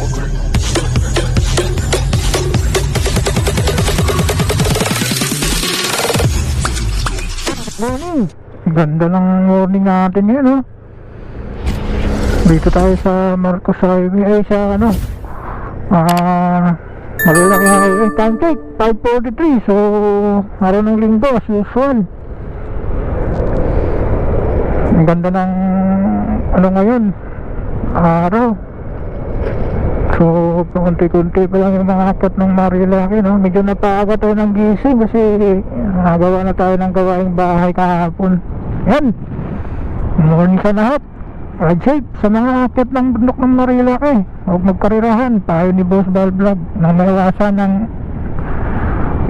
Morning! Ganda ng morning natin ngayon, no? Dito tayo sa Marcos Highway, ay sa ano, ah, Marilaki Highway, time check, 5.43, so, araw ng linggo, as usual. Ang ganda ng, ano ngayon, araw. So, kunti-kunti pa lang yung mga akit ng Marilaki, no? Medyo napaaga tayo ng gising kasi nagawa na tayo ng gawaing bahay kahapon. Yan! Morning sa lahat. Ride safe sa mga akit ng bundok ng Marilaki. Huwag magkarirahan. Payo ni Boss Bal Vlog na maiwasan ng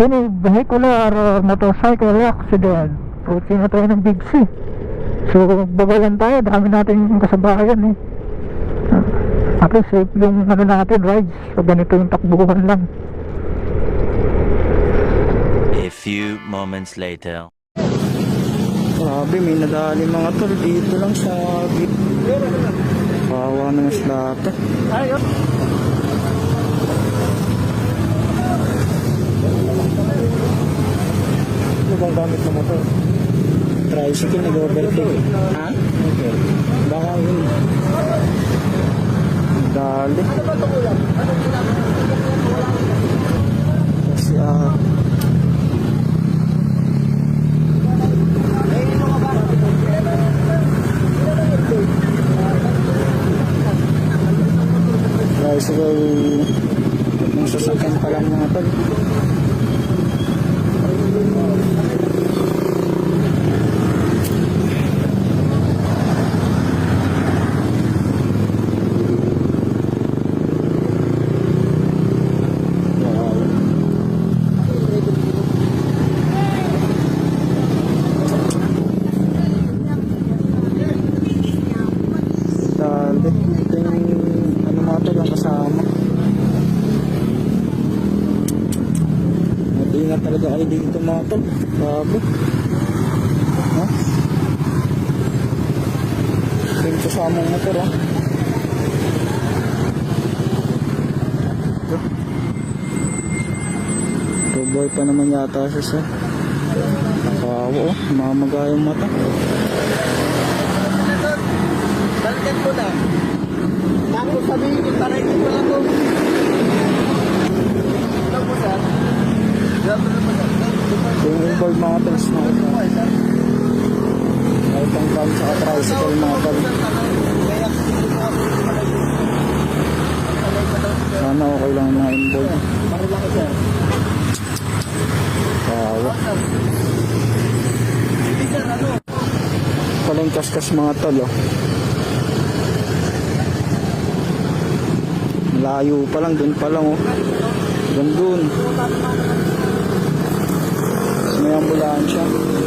any vehicular or motorcycle accident. Puti na tayo ng Big C. So, magbabalan tayo. Dami natin kasabayan eh. At least safe yung ano natin rides. So, ganito yung takbuhan lang. A few moments later. Grabe, may nadali mga tol dito lang sa. Kawawa na yung slata. Ano bang gamit ng motor? Tricycle nag-overtake. Ha? Okay. Baka yun. Dali. Kasi ah... Tricycle yung sasakyan pa lang mga tol. Dali. Ito yung ano mga tol ang kasama. Mag-ingat talaga kayo dito mga tol. Grabe. Ha? Yung kasamang motor ha. Ito. Tuboy pa naman yata siya sa. Nakawa oh. Mamaga yung mata. Balikan ko na. Tapos sabihin ko, taray ko lang to. Ano po, sir? Grabe naman, sir. Involved mga tools na ito. Ay pang van sa tricycle mga tol. Sana okay lang mga involved. Kawa. Yung kaskas mga tol oh. Layo pa lang, dun pa lang oh. Dun dun. Ambulansya.